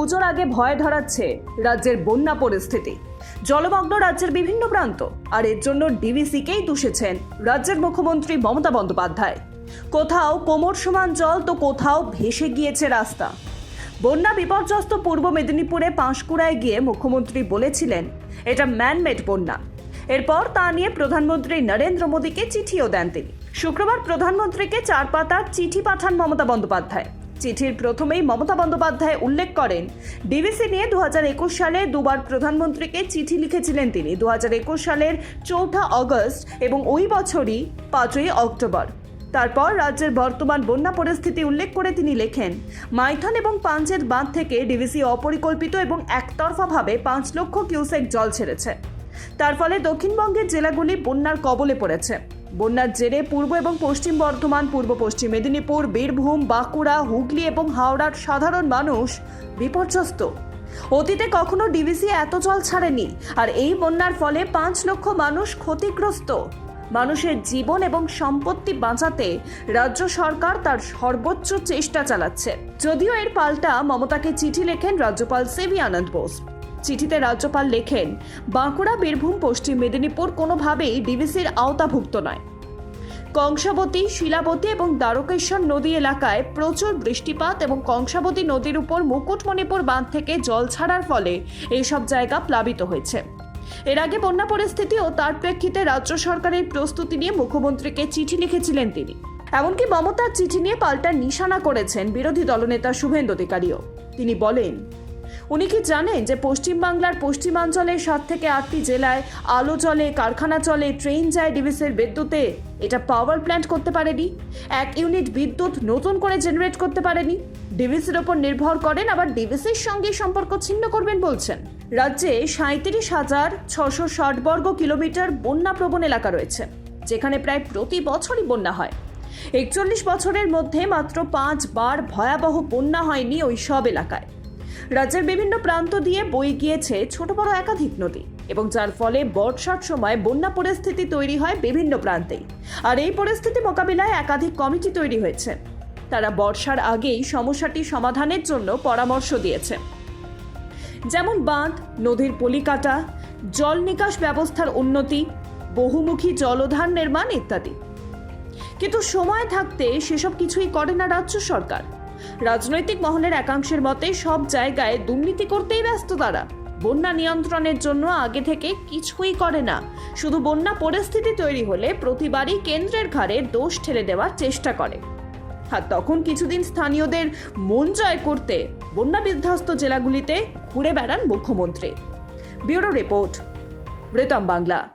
পুজোর আগে ভয় ধরাচ্ছে রাজ্যের বন্যা পরিস্থিতি। জলমগ্ন রাজ্যের বিভিন্ন প্রান্ত, আর এর জন্য ডিভিসিকেই দুষেছেন রাজ্যের মুখ্যমন্ত্রী মমতা বন্দ্যোপাধ্যায়। কোথাও কোমর সমান জল তো কোথাও ভেসে গিয়েছে রাস্তা। বন্যা বিপর্যস্ত পূর্ব মেদিনীপুরে পাঁশকুড়ায় গিয়ে মুখ্যমন্ত্রী বলেছিলেন, এটা ম্যানমেড বন্যা। এরপর তা নিয়ে প্রধানমন্ত্রী নরেন্দ্র মোদীকে চিঠিও দেন তিনি। শুক্রবার প্রধানমন্ত্রীকে চার পাতার চিঠি পাঠান মমতা বন্দ্যোপাধ্যায়। চিঠির প্রথমেই মমতা বন্দ্যোপাধ্যায় উল্লেখ করেন ডিভিসি নিয়ে দু হাজার একুশ সালে দুবার প্রধানমন্ত্রীকে চিঠি লিখেছিলেন তিনি দু হাজার একুশ সালের চৌঠা অগস্ট এবং ওই বছরই পাঁচই অক্টোবর। তারপর রাজ্যের বর্তমান বন্যা পরিস্থিতি উল্লেখ করে তিনি লেখেন, মাইথন এবং পাঞ্চের বাঁধ থেকে ডিভিসি অপরিকল্পিত এবং একতরফাভাবে পাঁচ লক্ষ কিউসেক জল ছেড়েছে। তার ফলে দক্ষিণবঙ্গের জেলাগুলি বন্যার কবলে পড়েছে। বন্যার জেরে পূর্ব এবং পশ্চিম বর্ধমান, পূর্ব পশ্চিম মেদিনীপুর, বীরভূম, বাঁকুড়া, হুগলি এবং হাওড়ার সাধারণ মানুষ বিপর্যস্ত। অতীতে কখনো ডিভিসি এত জল ছাড়েনি আর এই বন্যার ফলে পাঁচ লক্ষ মানুষ ক্ষতিগ্রস্ত। মানুষের জীবন এবং সম্পত্তি বাঁচাতে রাজ্য সরকার তার সর্বোচ্চ চেষ্টা চালাচ্ছে। যদিও এর পাল্টা মমতাকে চিঠি লেখেন রাজ্যপাল সিভি আনন্দ বোস। চিঠিতে রাজ্যপাল লেখেন, বাঁকুড়া, বীরভূম, পশ্চিম মেদিনীপুর কোনোভাবেই ডিভিসির আওতাভুক্ত নয়। কংসাবতী, শিলাবতী এবং দ্বারকেশ্বর নদী এলাকায় প্রচুর বৃষ্টিপাত এবং কংসাবতী নদীর উপর মুকুটমণিপুর বাঁধ থেকে জল ছাড়ার ফলে এইসব জায়গা প্লাবিত হয়েছে। এর আগে বন্যা পরিস্থিতি ও তার প্রেক্ষিতে রাজ্য সরকারের প্রস্তুতি নিয়ে মুখ্যমন্ত্রীকে চিঠি লিখেছিলেন তিনি। এমনকি মমতার চিঠি নিয়ে পাল্টা নিশানা করেছেন বিরোধী দলনেতা শুভেন্দু অধিকারীও। তিনি বলেন উনি কি জানেন যে পশ্চিমবাংলার পশ্চিমাঞ্চলের সাত থেকে আটটি জেলায় আলো চলে কারখানা চলে ট্রেন যায় ডিভিসের বিদ্যুতে? এটা পাওয়ার প্ল্যান্ট করতে পারেনি? এক ইউনিট বিদ্যুৎ নতুন করে জেনারেট করতে পারেনি? ডিভিসির ওপর নির্ভর করেন, আবার ডিভিসির সঙ্গে সম্পর্ক ছিন্ন করবেন বলছেন। রাজ্যে সাঁত্রিশ হাজার ছশো ষাট বর্গ কিলোমিটার বন্যাপ্রবণ এলাকা রয়েছে, যেখানে প্রায় প্রতি বছরই বন্যা হয়। একচল্লিশ বছরের মধ্যে মাত্র পাঁচবার ভয়াবহ বন্যা হয়নি ওই সব এলাকায়। রাজ্যের বিভিন্ন প্রান্ত দিয়ে বয়ে গিয়েছে ছোট বড় একাধিক নদী এবং যার ফলে বর্ষার সময় বন্যা পরিস্থিতি তৈরি হয় বিভিন্ন প্রান্তেই। আর এই পরিস্থিতি মোকাবিলায় একাধিক কমিটি তৈরি হয়েছে। তারা বর্ষার আগেই সমস্যাটি সমাধানের জন্য পরামর্শ দিয়েছে। যেমন বাঁধ, নদীর পলিকাটা, জল নিকাশ ব্যবস্থার উন্নতি, বহুমুখী জলধার নির্মাণ ইত্যাদি। কিন্তু সময় থাকতে সেসব কিছুই করে না রাজ্য সরকার। রাজনৈতিক মহলের একাংশের মতে সব জায়গায় দুর্নীতি করতেই ব্যস্ত তারা। বন্যা নিয়ন্ত্রণের জন্য আগে থেকে কিছুই করে না। শুধু বন্যা পরিস্থিতি তৈরি হলে প্রতিবারই কেন্দ্রের ঘাড়ে দোষ ঠেলে দেওয়ার চেষ্টা করে। আর তখন কিছুদিন স্থানীয়দের মন জয় করতে বন্যা বিধ্বস্ত জেলাগুলিতে ঘুরে বেড়ান মুখ্যমন্ত্রী। Bureau report Ritam Bangla.